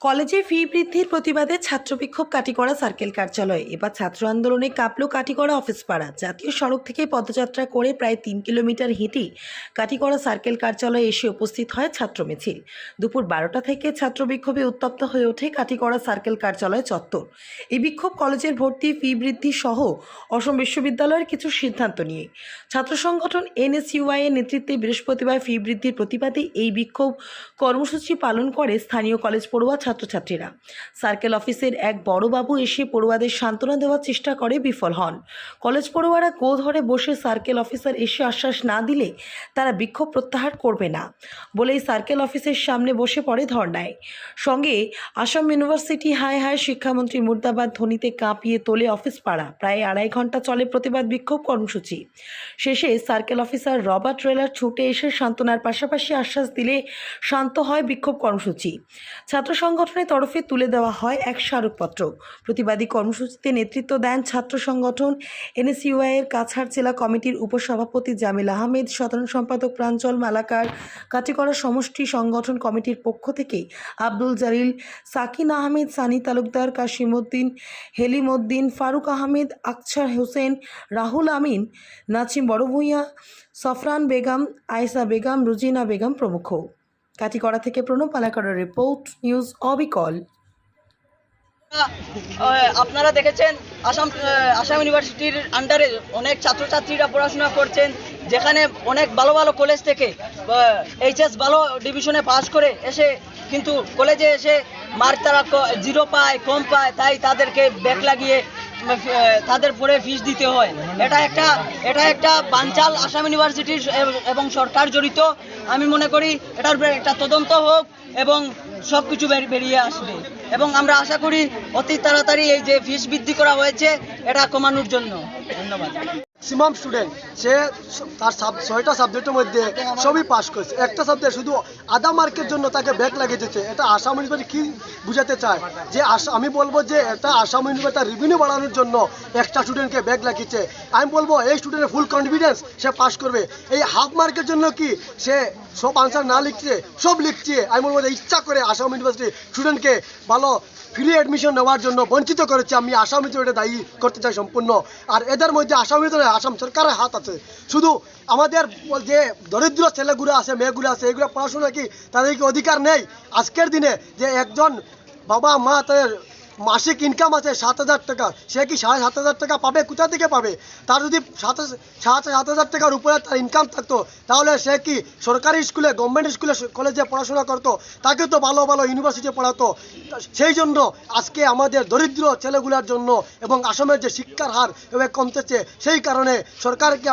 কলেজে ফি বৃদ্ধির প্রতিবাদে ছাত্র বিক্ষোভ কাটিগড়া সার্কেল কার্যালয়ে। এবার ছাত্র আন্দোলনে কাঁপল কাটিগড়া অফিস পাড়া। জাতীয় সড়ক থেকে পদযাত্রা করে প্রায় তিন কিলোমিটার হেঁটেই কাটিগড়া সার্কেল কার্যালয়ে এসে উপস্থিত হয় ছাত্র মিছিল। দুপুর বারোটা থেকে ছাত্র বিক্ষোভে উত্তপ্ত হয়ে ওঠে কাটিগড়া সার্কেল কার্যালয় চত্বর। এই বিক্ষোভ কলেজের ভর্তি, ফি বৃদ্ধি সহ অসম বিশ্ববিদ্যালয়ের কিছু সিদ্ধান্ত নিয়ে। ছাত্র সংগঠন এনএসইউআই এর নেতৃত্বে বৃহস্পতিবার ফি বৃদ্ধির প্রতিবাদে এই বিক্ষোভ কর্মসূচি পালন করে স্থানীয় কলেজ পড়ুয়া ছাত্রছাত্রীরা। সার্কেল অফিসের এক বড়বাবু এসে পড়ুয়াদের সান্ত্বনা দেওয়ার চেষ্টা করে বিফল হন। কলেজ পড়ুয়ারা গো ধরে বসে সার্কেল অফিসার এসে আশ্বাস না দিলে তারা বিক্ষোভ প্রত্যাহার করবে না বলেই সার্কেল অফিসের সামনে বসে পড়ে ধর্নায়। সঙ্গে আসাম ইউনিভার্সিটি হাই হাই শিক্ষামন্ত্রী মুর্দাবাদ ধ্বনিতে কাঁপিয়ে তোলে অফিস পাড়া। প্রায় আড়াই ঘণ্টা চলে প্রতিবাদ বিক্ষোভ কর্মসূচি। শেষে সার্কেল অফিসার রবার্ট ট্রেলার ছুটে এসে সান্ত্বনার পাশাপাশি আশ্বাস দিলে শান্ত হয় বিক্ষোভ কর্মসূচি। ছাত্র সংগঠনের তরফে তুলে দেওয়া হয় এক স্মারকপত্র। প্রতিবাদী কর্মসূচিতে নেতৃত্ব দেন ছাত্র সংগঠন এনএসইউআই এর কাছাড় জেলা কমিটির উপসভাপতি জামিল আহমেদ, সাধারণ সম্পাদক প্রাঞ্চল মালাকার, কাটিকড়া সমষ্টি সংগঠন কমিটির পক্ষ থেকে আব্দুল জালিল, সাকিন আহমেদ, সানি তালুকদার কাশিমউদ্দিন হেলিমউদ্দিন ফারুক আহমেদ, আকছার হোসেন, রাহুল আমিন নাচিম বড়ভূঁইয়া সফরান বেগম, আয়েশা বেগম, রুজিনা বেগম প্রমুখ। কাটিকড়া থেকে প্রণব মালাকারের রিপোর্ট, নিউজ অবিকল। আপনারা দেখেছেন, আসাম আসাম ইউনিভার্সিটির আন্ডারে অনেক ছাত্রছাত্রীরা পড়াশোনা করছেন, যেখানে অনেক ভালো ভালো কলেজ থেকে এইচএস ভালো ডিভিশনে পাস করে এসে, কিন্তু কলেজে এসে মার্ক তারা জিরো পায়, কম পায়, তাই তাদেরকে ব্যাক লাগিয়ে তাদের পরে ফিস দিতে হয়। এটা একটা এটা একটা বাঞ্চাল আসাম ইউনিভার্সিটির এবং সরকার জড়িত। আমি মনে করি এটার একটা তদন্ত হোক এবং সব কিছু বেরিয়ে আসবে। এবং আমরা আশা করি অতি তাড়াতাড়ি এই যে ফিস বৃদ্ধি করা হয়েছে, এটা কমানোর জন্য। ধন্যবাদ। ম্যাক্সিমাম স্টুডেন্ট সে তার সাব- ছয়টা সাবজেক্টের মধ্যে সবই পাস করেছে। একটা সাবজেক্ট শুধু আধা মার্কের জন্য তাকে ব্যাক লাগিয়ে দিচ্ছে এটা আসাম ইউনিভার্সিটি কি বুঝাতে চায়? যে আমি বলব যে এটা আসাম ইউনিভার্সিটি রেভিনিউ বাড়ানোর জন্য একটা স্টুডেন্টকে ব্যাক লাগিয়েছে। আমি বলব, এই স্টুডেন্টের ফুল কনফিডেন্স সে পাস করবে। এই হাফ মার্কের জন্য কি সে সব আনসার না লিখছে? সব লিখছে। আমি বলব যে ইচ্ছা করে আসাম ইউনিভার্সিটি স্টুডেন্টকে ভালো ফ্রি অ্যাডমিশন নেওয়ার জন্য বঞ্চিত করেছে। আমি আসাম এটা দায়ী করতে চাই সম্পূর্ণ। আর এদের মধ্যে আসাম নয় আসাম সরকারের হাত আছে। শুধু আমাদের যে দরিদ্র ছেলেগুলো আছে, মেয়েগুলো আছে, এগুলো পড়াশোনা কি তাদের কি অধিকার নেই? আজকের দিনে যে একজন বাবা মা তাদের মাসিক ইনকাম আছে সাত হাজার টাকা। সে কি সাড়ে সাত হাজার টাকা পাবে? কোথা থেকে পাবে? তার যদি সাত সাত হাজার টাকার উপরে তার ইনকাম থাকতো, তাহলে সে কি সরকারি স্কুলে গভর্নমেন্ট স্কুলে কলেজে পড়াশোনা করতো? তাকে তো ভালো ভালো ইউনিভার্সিটি পড়াতো। সেই জন্য আজকে আমাদের দরিদ্র ছেলেগুলোর জন্য এবং আসামের যে শিক্ষার হার কমতেছে, সেই কারণে সরকারকে